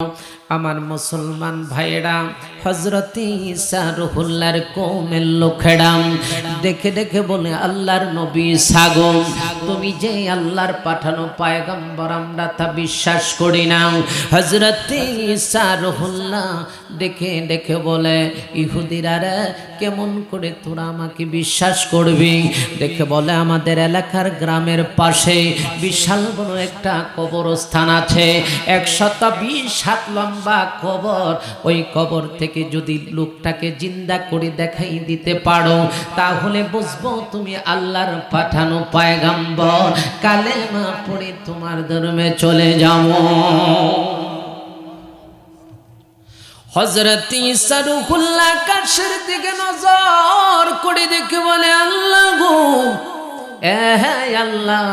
know? আমার মুসলমান ভাইয়েরা হজরতি ঈসা রুহুল্লার কৌমের লোকেরা, দেখে দেখে বলে, আল্লাহর নবী সাগম তুমি যে আল্লাহর পাঠানো পায়গম্বর, আমরা তা বিশ্বাস করি না। হজরতি ঈসা রুহুল্লাহ দেখে দেখে বলে, ইহুদিরা রে, কেমন করে তোরা আমাকে বিশ্বাস করবি? দেখে বলে, আমাদের এলাকার গ্রামের পাশে বিশাল বড় একটা কবরস্থান আছে, একশত বিশ হাত লম্বা কবর ওই কবর থেকে যদি লোকটাকে জিন্দা করে দেখাই দিতে পারো, তাহলে বুঝব তুমি আল্লাহর পাঠানো পায়গাম্বর। কালেমা পড়ে তোমার ধর্মে চলে যাও হজরত ইসারুহুল্লাহ কাশের দিকে নজর করে দেখে বলে, আল্লাহ গো আল্লাহ,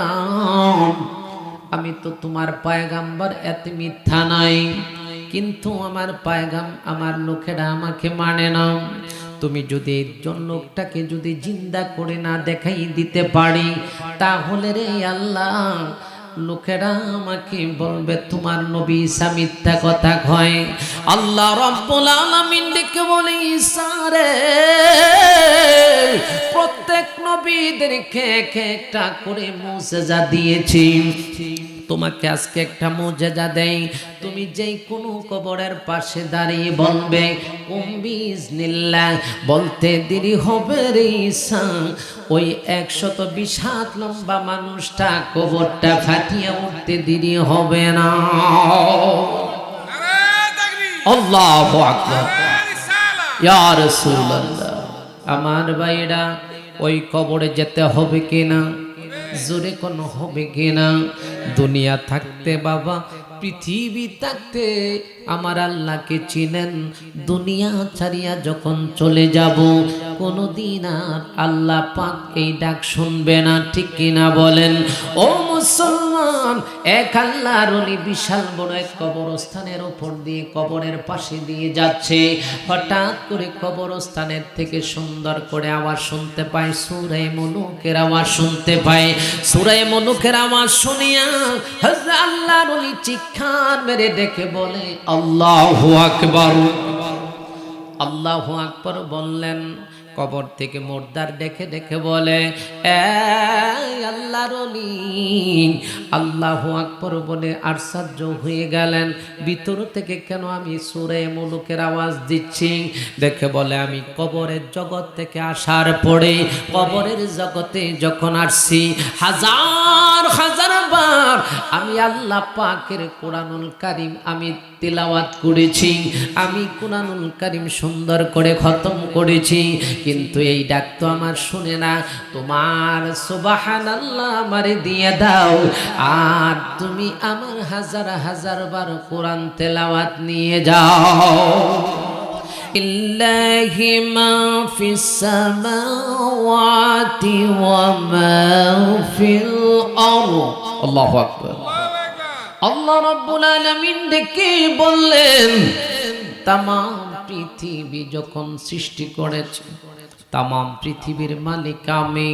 আমি তো তোমার পায়গাম্বর এত মিথ্যা নাই। কিন্তু আমার পায়গাম আমার লোকেরা আমাকে মানে না। তুমি যদি একজন লোকটাকে যদি জিন্দা করে না দেখাই দিতে পারি, তাহলে রে আল্লাহ, লোকেরা আমাকে বলবে, তোমার নবী ঈসা মিথ্যা কথা কয়। আল্লাহ রব্বুল আলামিন ডেকে বলে, ঈসা রে, প্রত্যেক নবীদেরকে এক একটা করে মুজেজা দিয়েছি। তোমাকে আজকে একটা মুজেজা দেই। তুমি যেই কোনো কবরের পাশে দাঁড়িয়ে বলবে কুম্বিজ নিল্লা বলতে দেরি হবে রে ওই একশত বিশ লম্বা মানুষটা কবরটা ফাটিয়ে উঠতে দেরি হবে না। আমার ভাইরা ওই কবরে যেতে হবে কিনা? জোরে কোনো হবে কিনা? দুনিয়া থাকতে বাবা পৃথিবী থাকতে আমার আল্লাহকে চিনেন, দুনিয়া ছাড়িয়া যখন চলে যাব, কোনোদিন আর আল্লাহ পাক এই ডাক শুনবে না, ঠিক কিনা বলেন? ও মুসলমান, এক আল্লাহর অলি বিশাল বড় এক কবরস্থানের ওপর দিয়ে কবরের পাশে দিয়ে যাচ্ছে। হঠাৎ করে কবরস্থানের থেকে সুন্দর করে আওয়াজ শুনতে পায়, সুরে মনুকের আওয়াজ শুনতে পায়। সুরে মনুকের আওয়াজ শুনিয়া আল্লাহর অলি চিৎকার মেরে ডেকে বলে আল্লাহ আকবর। আল্লাহ আকবর বললেন কবর থেকে মোর্দার দেখে দেখে বলে আল্লাহর আল্লাহ আকবর বলে আশ্চর্য হয়ে গেলেন। ভিতর থেকে কেন আমি সুরে মুলুকের আওয়াজ দিচ্ছি? দেখে বলে, আমি কবরের জগৎ থেকে আসার পরে কবরের জগতে যখন আসছি, হাজার হাজার বার আমি আল্লাহ পাকের কোরআনুল কারিম আমি তিলাওয়াত করেছি, আমি কোরআনুল কারিম সুন্দর করে খতম করেছি। কিন্তু এই ডাক তো আমার শুনে না তোমার সুবাহান আল্লাহ আমারে দিয়ে দাও আর তুমি আমার হাজার হাজার বার কোরআন তেলাওয়াত নিয়ে যাও لله ما في السماوات وما في الأرض الله أكبر আল্লাহ রব্বুল আলামিন ডেকে বললেন তাম পৃথিবী যখন সৃষ্টি করেছে তাম পৃথিবীর মালিক আমি।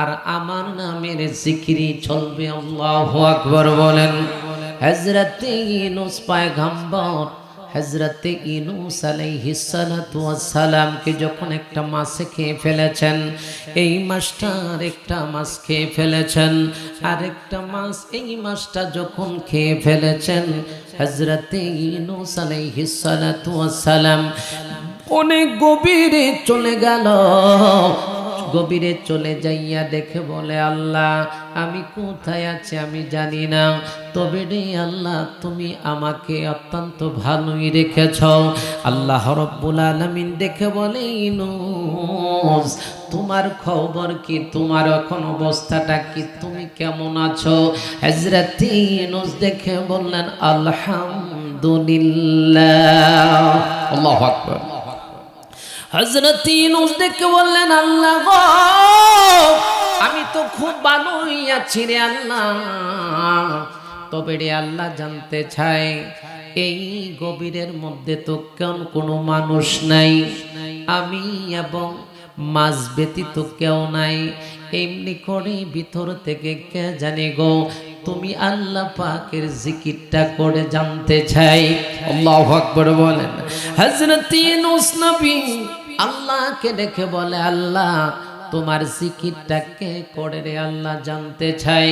আর আমার নামের জিকিরি চলবে, আল্লাহ আকবর বলেন। হজরতে ইনুস পায়গাম্বর হজরতে ইনুস সালামকে যখন একটা মাছে খেয়ে ফেলেছেন, এই মাছটার একটা মাছ খেয়ে ফেলেছেন। আর একটা মাছ এই মাছটা যখন খেয়ে ফেলেছেন হজরতে ইনুস অনেক গভীরে চলে গেল। গভীরে চলে যাইয়া দেখে বলে, আল্লাহ, আমি কোথায় আছি আমি জানি না। তবে রে আল্লাহ, তুমি আমাকে অত্যন্ত ভালোই রেখেছ। আল্লাহ রব্বুল আলমিন দেখে বলে ইনুস তোমার খবর কি? তোমার এখন অবস্থাটা কি? তুমি কেমন আছো? হজরত ইনুস দেখে বললেন, আলহামদুলিল্লাহ। আল্লাহ আকবর। হজরত ইনুস দেখে বললেন, আল্লাহ আমি তো খুব ভালোই আছি রে আল্লাহ। তবে রে আল্লাহ জানতে চাই, এই গভীরের মধ্যে তো কেন কোনো মানুষ নাই। আমি এবং মাছ ব্যতীত কেউ নাই। এমনি করে ভিতর থেকে কে জানে গো, তুমি আল্লাহ পাকের জিকিরটা করে জানতে চাই। আল্লাহু আকবার বলেন ইউনূস নবী আল্লাহকে দেখে বলে, আল্লাহ, তোমার জিকিরটাকে করে রে আল্লাহ জানতে চাই।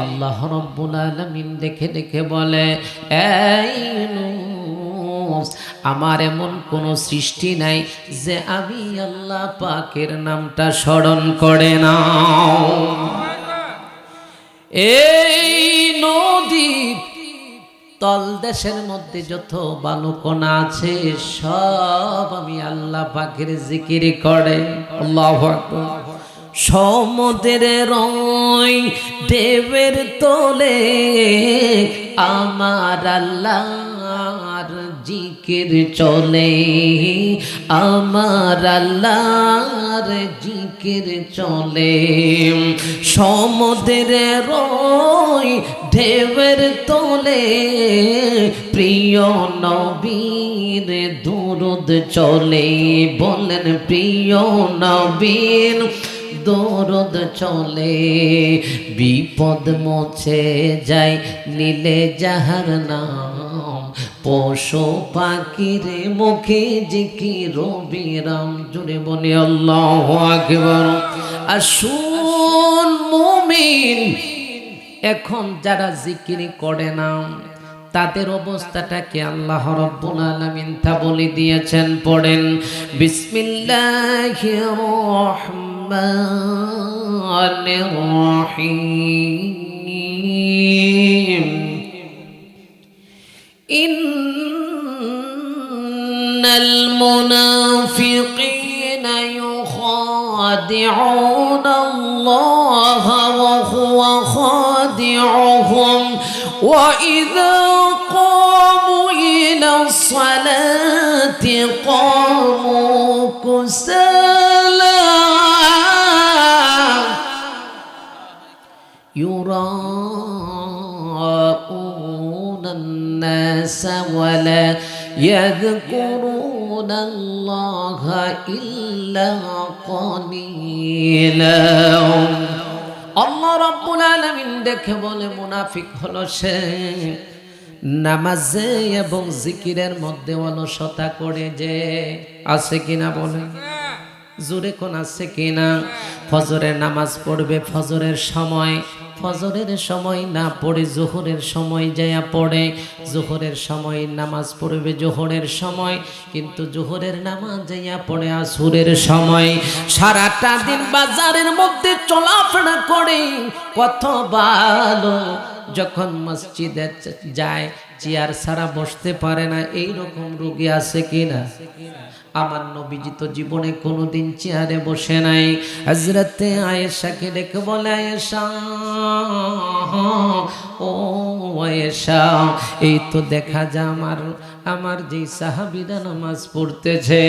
আল্লাহ রব্বুল আলামিন দেখে দেখে বলে এই আমার এমন কোনো সৃষ্টি নাই যে আমি আল্লাহ পাকের নামটা স্মরণ করে নাও। এই নদী তলদেশের মধ্যে যত বালুকণা আছে, সব আমি আল্লাহ পাকের জিকির করে। আল্লাহ সমুদ্রের রই দেবের তোলে আমার আল্লাহর জিকির চলে, আমার আল্লাহর জিকির চলে। সমুদ্রের ঢেউয়ের তোলে, প্রিয় নবীর দুরুদ চলে। বলেন, প্রিয় নবীর দরদ চলে। বিপদ মোছে যায়, নীলে যাহার নাম পশু পাখির মুখে যে জিকি রবিরাম জুড়ে বলে আল্লাহ আকবর। আসুন মুমিন, এখন যারা জিকির করে না, তাদের অবস্থাটাকে আল্লাহ রব্বুল তা বলে দিয়েছেন, পড়েন বিসমিল্লাহির রহিম। إن المنافقين يخادعون الله وهو خادعهم وإذا قاموا إلى الصلاة قاموا الناس ولا يذكرون الله إلا قليلا আল্লাহ রাব্বুল আলামিন দেখে বলে মুনাফিক হলো সে নামাজে এবং জিকিরের মধ্যে অলসতা করে যে আছে কিনা বলে জোরে কোন আছে কিনা ফজরের নামাজ পড়বে ফজরের সময় ফজরের সময় না পড়ে, জোহরের সময় যায়া পড়ে। জোহরের সময় নামাজ পড়বে, জোহরের সময়। কিন্তু জোহরের নামাজ যাইয়া পড়ে আসুরের সময়। সারাটা দিন বাজারের মধ্যে চলাফেরা করে। কত ভালো, যখন মসজিদে যায় চেয়ার ছাড়া বসতে পারে না এই রকম রোগী আছে কিনা? আমার নবীজি তো জীবনে কোনোদিন চেয়ারে বসে নাই। হজরতে আয়েশাকে ডেকে বলে, আয়েশা, ও আয়েশা, এই তো দেখা যা আমার আমার যে সাহাবিরা নামাজ পড়তেছে,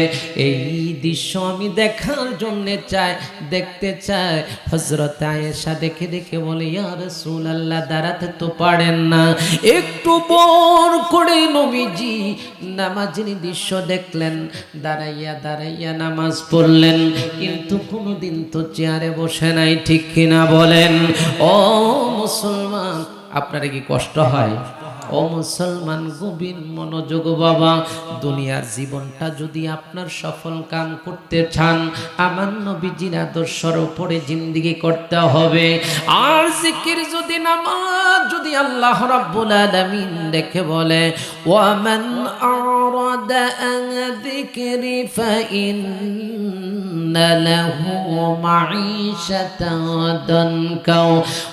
এই দৃশ্য আমি দেখার জন্য চাই, দেখতে চাই। হজরত আয়েশা দেখে দেখে বলে ইয়ার সুল আল্লাহ দাঁড়াতে তো পারেন না। একটু বর করে নবীজি নামাজের দৃশ্য দেখলেন, দাঁড়াইয়া দাঁড়াইয়া নামাজ পড়লেন, কিন্তু কোনোদিন তো চেয়ারে বসে নাই, ঠিক কিনা বলেন? ও মুসলমান, আপনার কি কষ্ট হয়? ও মুসলমান গভীর মনোযোগ বাবা, দুনিয়ার জীবনটা যদি আপনার সফল কাম করতে চান, আমার নবীজির আদর্শর উপরে জিন্দিগি করতে হবে। আর জিকির যদি, নামাজ যদি আল্লাহ রাব্বুল আলামিন দেখে বলে ওয়ামান আরাদা যিকরি ফাইন্না লাহু মাঈশাতান দানকা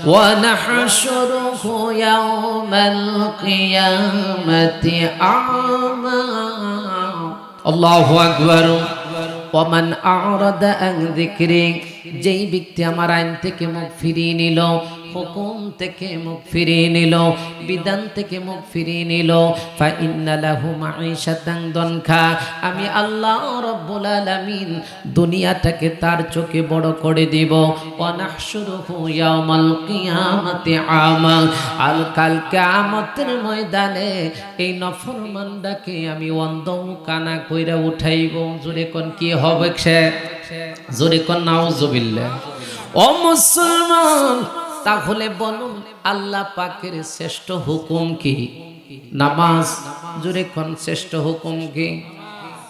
ওয়া নাহশুরুহু ইয়াওমাল কিয়ামাতি আ'মা আল্লাহু আকবার ওমান আরাদা আন যিকরি যেই ব্যক্তি আমার আইন থেকে মুখ ফিরিয়ে নিল হুকুম থেকে মুখ ফিরিয়ে নিল, বিধান থেকে মুখ ফিরিয়ে নিল। আমি আল্লাহ রব্বুল আলামিন দুনিয়াটাকে তার চোখে বড় করে দিব। আল কাল কিয়ামতের ময়দানে এই নফরমানটাকে আমি অন্ধ কানা কইরা উঠাইব। জোরে কোন কি হবে সে? জোরে কোন নাউজুবিল্লাহ। ও মুসলমান তাহলে বলুন, আল্লাহ পাকের শ্রেষ্ঠ হুকুম কি? নামাজ জুড়ে কোন শ্রেষ্ঠ হুকুম কি?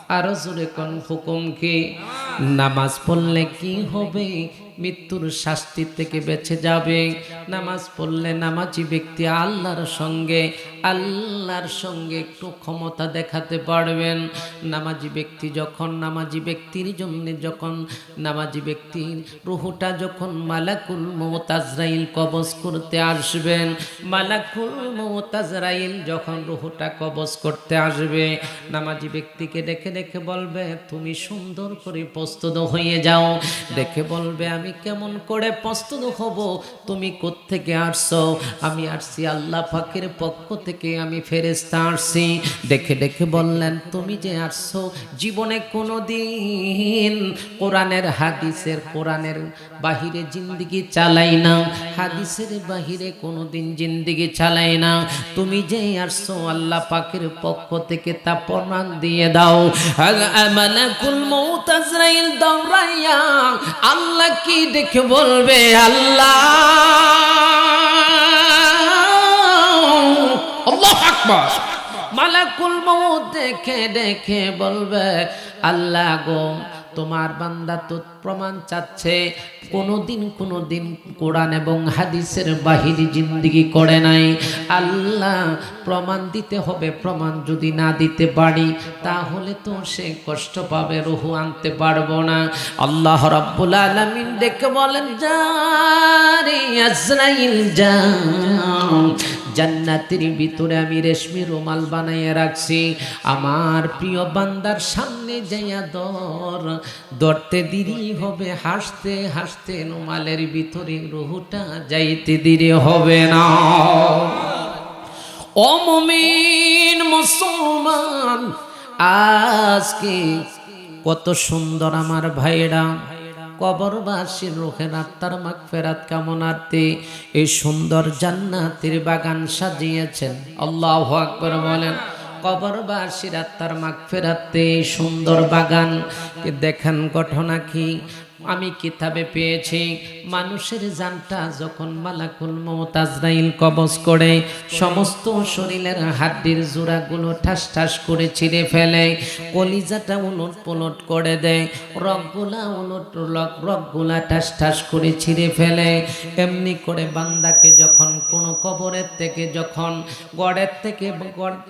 আরও জুড়ে কোন হুকুম কি? নামাজ পড়লে কি হবে? মৃত্যুর শাস্তি থেকে বেঁচে যাবে। নামাজ পড়লে নামাজি ব্যক্তি আল্লাহর সঙ্গে আল্লাহর সঙ্গে একটু ক্ষমতা দেখাতে পারবেন। নামাজি ব্যক্তি যখন, নামাজি ব্যক্তির জন্য যখন, নামাজি ব্যক্তির রুহুটা যখন মালাকুল মোতাজরাইল কবজ করতে আসবেন, মালাকুল মোতাজরাইল যখন রুহুটা কবজ করতে আসবে, নামাজি ব্যক্তিকে দেখে দেখে বলবে, তুমি সুন্দর করে প্রস্তুত হয়ে যাও। দেখে বলবে, আমি কেমন করে প্রস্তুত হব? তুমি কোত্থেকে আসছো? আমি আসছি আল্লাহ পাকের পক্ষ থেকে, আমি ফেরেস্তা আসছি। দেখে দেখে বললেন, তুমি যে আসছো জীবনে কোনো দিন কোরআনের হাদিসের, কোরআনের বাহিরে জিন্দিগি চালাই না। হাদিসের বাহিরে কোনো দিন জিন্দিগি চালাই না। তুমি যে আসছো আল্লাহ পাকের পক্ষ থেকে তা প্রমাণ দিয়ে দাও। আল্লাহ কি দেখে বলবে আল্লাহ। মালাকুল মৌ দেখে দেখে বলবে আল্লাহ গো তোমার বান্দা তো প্রমাণ চাচ্ছে, কোনোদিন কোনোদিন কোরআন এবং হাদিসের বাহিরি জিন্দিগি করে নাই। আল্লাহ, প্রমাণ দিতে হবে, প্রমাণ যদি না দিতে পারি, তাহলে তো সে কষ্ট পাবে, রুহু আনতে পারব না। আল্লাহ রাব্বুল আলামিন ডেকে বলেন যা রে আজরাইল যা জান্নাতের ভিতরে আমি রেশমি রুমাল বানাইয়া রাখছি। আমার প্রিয় বান্দার সামনে যাইয়া দর। দরতে দেরি হবে, হাসতে হাসতে রুমালের ভিতরে রুহুটা যাইতে দেরি হবে না। অমমিন মুসলমান, আজকে কত সুন্দর আমার ভাইরা কবরবাসীর রোহের আত্মার মাগ ফেরাত কামনার্থে এই সুন্দর জান্নাতের বাগান সাজিয়েছেন। আল্লাহ আকবর বলেন, কবরবাসীর আত্মার মাগ ফেরাতে সুন্দর বাগান দেখেন ঘটনা কি? আমি কিতাবে পেয়েছি, মানুষের জানটা যখন মালাকুল মমতাজরাইল কবজ করে, সমস্ত শরীরের হাড্ডির জোড়াগুলো ঠাস ঠাস করে ছিঁড়ে ফেলে, কলিজাটা উলট পলট করে দেয়, রগগুলা উলট রক রগগুলা ঠাস ঠাস করে ছিঁড়ে ফেলে, এমনি করে বান্দাকে যখন কোনো কবরের থেকে যখন, গড়ের থেকে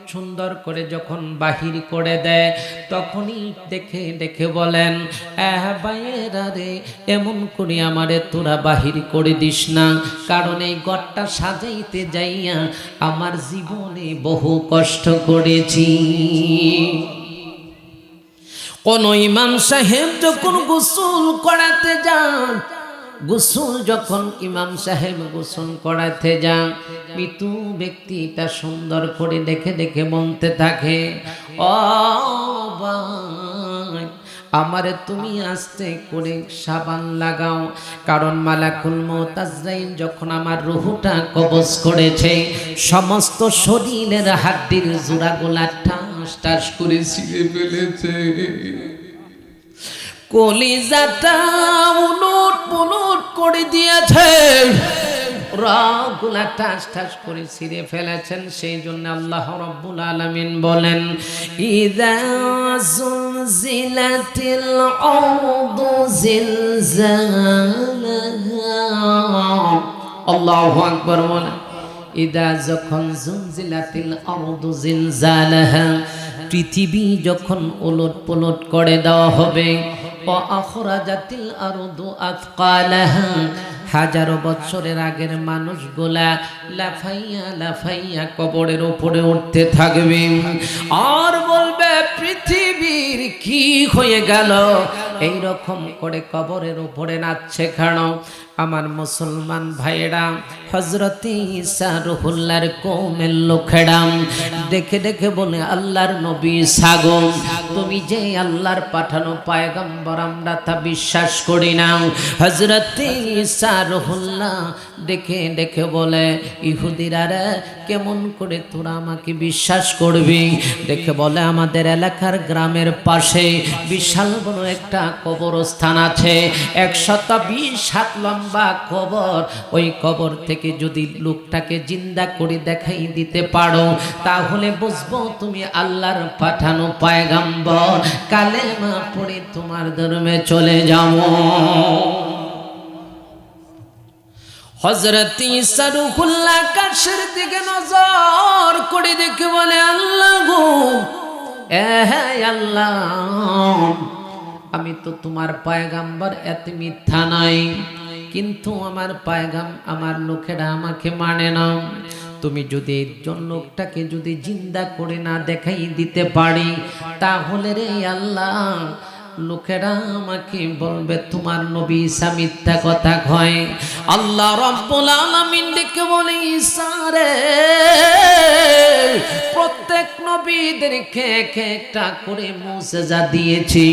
সুন্দর করে যখন বাহির করে দেয়, তখনই দেখে দেখে বলেন রে, এমন করে আমারে তোরা বাহির করে দিস না। কারণ এই গড়টা সাজাইতে যাইয়া আমার জীবনে বহু কষ্ট করেছি। কোন ইমাম সাহেব যখন গোসল করাতে যান গোসল যখন ইমাম সাহেব গোসল করাতে যান মৃত্যু ব্যক্তিটা সুন্দর করে দেখে দেখে বলতে থাকে ভাই, আমারে তুমি আস্তে করে সাবান লাগাও। কারণ মালাকুল মোতাজরাইল যখন আমার রুহুটা কবজ করেছে, সমস্ত শরীরের হাড্ডির জোড়াগুলা ঠাস ঠাস করে ছিঁড়ে ফেলেছে। কলিজাটা উলট পুলট করে দিয়েছে রগুলা ঠাস ঠাস করে ছিঁড়ে ফেলেছেন, সেই জন্য আল্লাহ রব্বুল আলামিন বলেন, ইদা জুলজিলাতিল আরদু জিলজালাহা। আল্লাহু আকবার বলেন, ইদা যখন জুলজিলাতিল আরদু জিলজালাহা, পৃথিবী যখন ওলট পলট করে দেওয়া হবে ও আখরাজাতিল আরদু আফকালাহা হাজারো বছরের আগের মানুষগুলা লাফাইয়া লাফাইয়া কবরের উপরে উঠতে থাকবে। আর বলবে, পৃথিবীর কি হয়ে গেল? এই রকম করে কবরের উপরে নাচছে কেন? আমার মুসলমান ভাইরা হজরতি সারহুল্লার কৌমের লোকেরা, দেখে দেখে বলে, আল্লাহর নবী সাগম তুমি যে আল্লাহর পাঠানো পায়গম্বর, আমরা তা বিশ্বাস করি না। হজরতি ঈসা রহুল্লাহ দেখে দেখে বলে, ইহুদিরা রে, কেমন করে তোরা আমাকে বিশ্বাস করবি? দেখে বলে, আমাদের এলাকার গ্রামের পাশে বিশাল বড় একটা কবরস্থান আছে। একশত বিশ হাত লম্বা কবর। ওই কবর থেকে যদি লোকটাকে জিন্দা করে দেখাই দিতে পারো, তাহলে বুঝব তুমি আল্লাহর পাঠানো পায়গাম্বর। কালেমা পড়ে তোমার ধর্মে চলে যাব। হজরত ইসারুহুল্লাহ আকাশের দিকে নজর করে দেখে বলে, আল্লাহ গো আল্লাহ, আমি তো তোমার পায়গাম্বার, এত মিথ্যা নাই। কিন্তু আমার পায়গাম, আমার লোকেরা আমাকে মানে না। তুমি যদি একজন লোকটাকে যদি জিন্দা করে না দেখাই দিতে পারি, তাহলে রে আল্লাহ লোকেরা আমাকে বলবে, তোমার নবী ঈসা মিথ্যা কথা কয়। আল্লাহ রব্বুল আলামিন ডেকে বলে, ঈসা রে, প্রত্যেক নবীদেরকে এক একটা করে মুজেজা দিয়েছি।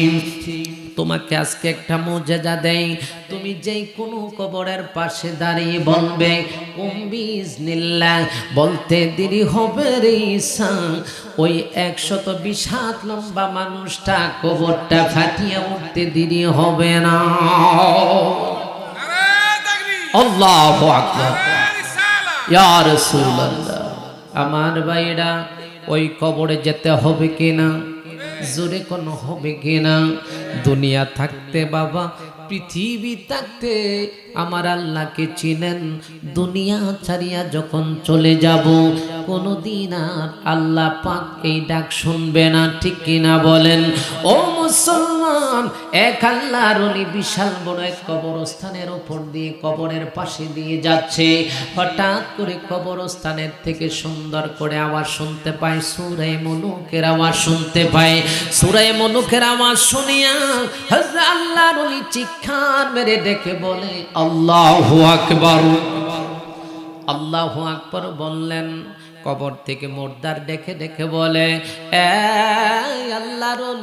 তোমাকে আজকে একটা মুজেজা দেই। তুমি যেই কোনো কবরের পাশে দাঁড়িয়ে বলবে, কুম্বিজ নিল্লা বলতে দেরি হবে রে ওই একশত বিশ লম্বা মানুষটা কবরটা ফাটিয়ে উঠতে দেরি হবে না। আমার ভাইরা ওই কবরে যেতে হবে কিনা? জোরে কোনো হবে কিনা? দুনিয়া থাকতে বাবা, পৃথিবী থাকতে আমার আল্লাহকে চিনেন। দুনিয়া ছাড়িয়া যখন চলে যাব কোনো দিন আর আল্লাহ পাক এই ডাক শুনবে না, ঠিক কিনা বলেন? ও মুসলমান! এক আল্লাহর অলি বিশাল বড় এক কবরস্থানের উপর দিয়ে কবরের পাশে দিয়ে যাচ্ছে। হঠাৎ করে কবরস্থানের থেকে সুন্দর করে আওয়াজ শুনতে পায় সুরে মনুকের আওয়াজ শুনতে পায়। সুরে মনুকের আওয়াজ শুনিয়া হযরত আল্লাহর অলি চিৎকার মেরে ডেকে বলে, আল্লাহু আকবার। আল্লাহু আকবার বললেন কবর থেকে মোর্দার দেখে দেখে বলে, "এই আল্লাহর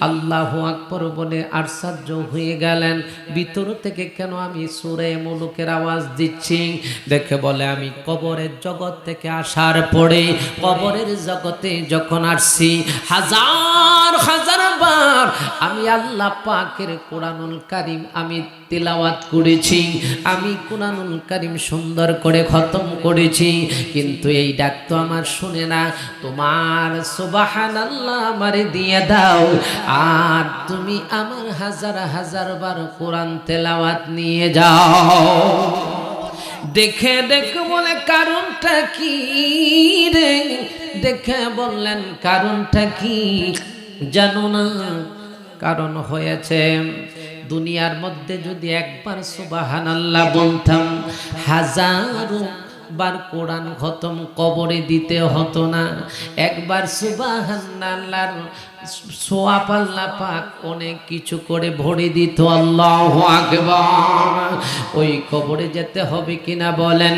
আল্লাহু আকবর বলে আশ্চর্য হয়ে গেলেন। ভিতর থেকে কেন আমি সুরে মুলুকের আওয়াজ দিচ্ছি? দেখে বলে, আমি কবরের জগৎ থেকে আসার পরে কবরের জগতে যখন আসছি, হাজার হাজার বার আমি আল্লাহ পাকের কোরআনুল কারিম আমি তেলাওয়াত করেছি। আমি কোরআনুল কারিম সুন্দর করে খতম করেছি। কিন্তু এই ডাক তো আমার শুনে না। তোমার সুবাহান আল্লাহ আমারে দিয়ে দাও। আর তুমি আমার হাজার হাজার বার কোরআন তেলাওয়াত নিয়ে যাও। দেখে দেখে বলে কারণটা কি রে? দেখে বললেন কারণটা কি? জানো না? কারণ হয়েছে দুনিয়ার মধ্যে যদি একবার সুবাহান আল্লাহ বলতাম, হাজারো বার কোরআন খতম কবরে দিতে হতো না। একবার সুবাহান আল্লাহর সোয়া পাল্লা পাক অনেক কিছু করে ভরে দিত, আল্লাহ আকবার। ওই কবরে যেতে হবে কিনা বলেন